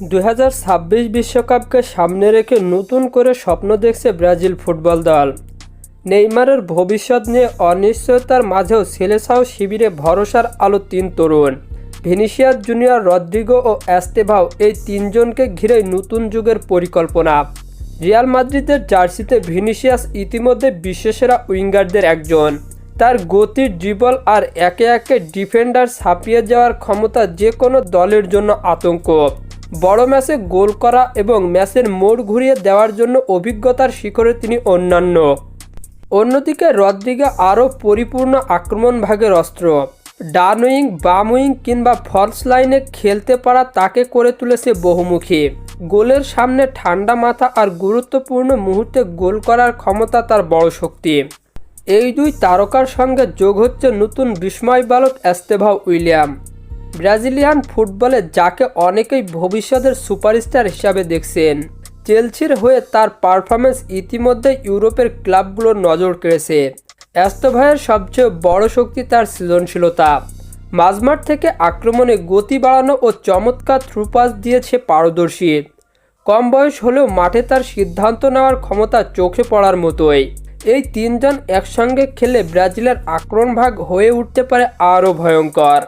দুই বিশ্বকাপকে সামনে রেখে নতুন করে স্বপ্ন দেখছে ব্রাজিল ফুটবল দল। নেইমারের ভবিষ্যৎ নিয়ে অনিশ্চয়তার মাঝেও সেলেসাও শিবিরে ভরসার আলো তিন তরুণ। ভিনিসিয়াস জুনিয়র রদ্রিগো ও অ্যাস্তেভাও এই তিনজনকে ঘিরেই নতুন যুগের পরিকল্পনা। রিয়াল মাদ্রিদের জার্সিতে ভিনিসিয়াস ইতিমধ্যে বিশ্বসেরা উইঙ্গারদের একজন। তার গতি, ড্রিবল আর একে একে ডিফেন্ডার ছাপিয়ে যাওয়ার ক্ষমতা যে কোনো দলের জন্য আতঙ্ক। বড় ম্যাচে গোল করা এবং ম্যাচের মোড় ঘুরিয়ে দেওয়ার জন্য অভিজ্ঞতার শিখরে তিনি অন্যান্য। অন্যদিকে রদ্রিগা আরও পরিপূর্ণ আক্রমণ ভাগের অস্ত্র। ডান উইং বাম উইং কিংবা ফলস লাইনে খেলতে পারা তাকে করে তুলেছে বহুমুখী। গোলের সামনে ঠান্ডা মাথা আর গুরুত্বপূর্ণ মুহূর্তে গোল করার ক্ষমতা তার বড় শক্তি। এই দুই তারকার সঙ্গে যোগ হচ্ছে নতুন বিস্ময় বালক অ্যাস্তেভা উইলিয়াম। ব্রাজিলিয়ান ফুটবলে যাকে অনেকেই ভবিষ্যতের সুপারস্টার হিসাবে দেখছেন। চেলসির হয়ে তার পারফরমেন্স ইতিমধ্যে ইউরোপের ক্লাবগুলোর নজর কেড়েছে। অ্যাস্তভাইয়ের সবচেয়ে বড় শক্তি তার সৃজনশীলতা। মাঝমাঠ থেকে আক্রমণে গতি বাড়ানো ও চমৎকার থ্রুপাস দিয়েছে পারদর্শী। কম বয়স হলেও মাঠে তার সিদ্ধান্ত নেওয়ার ক্ষমতা চোখে পড়ার মতোই। এই তিনজন একসঙ্গে খেলে ব্রাজিলের আক্রমণ ভাগ হয়ে উঠতে পারে আরও ভয়ঙ্কর।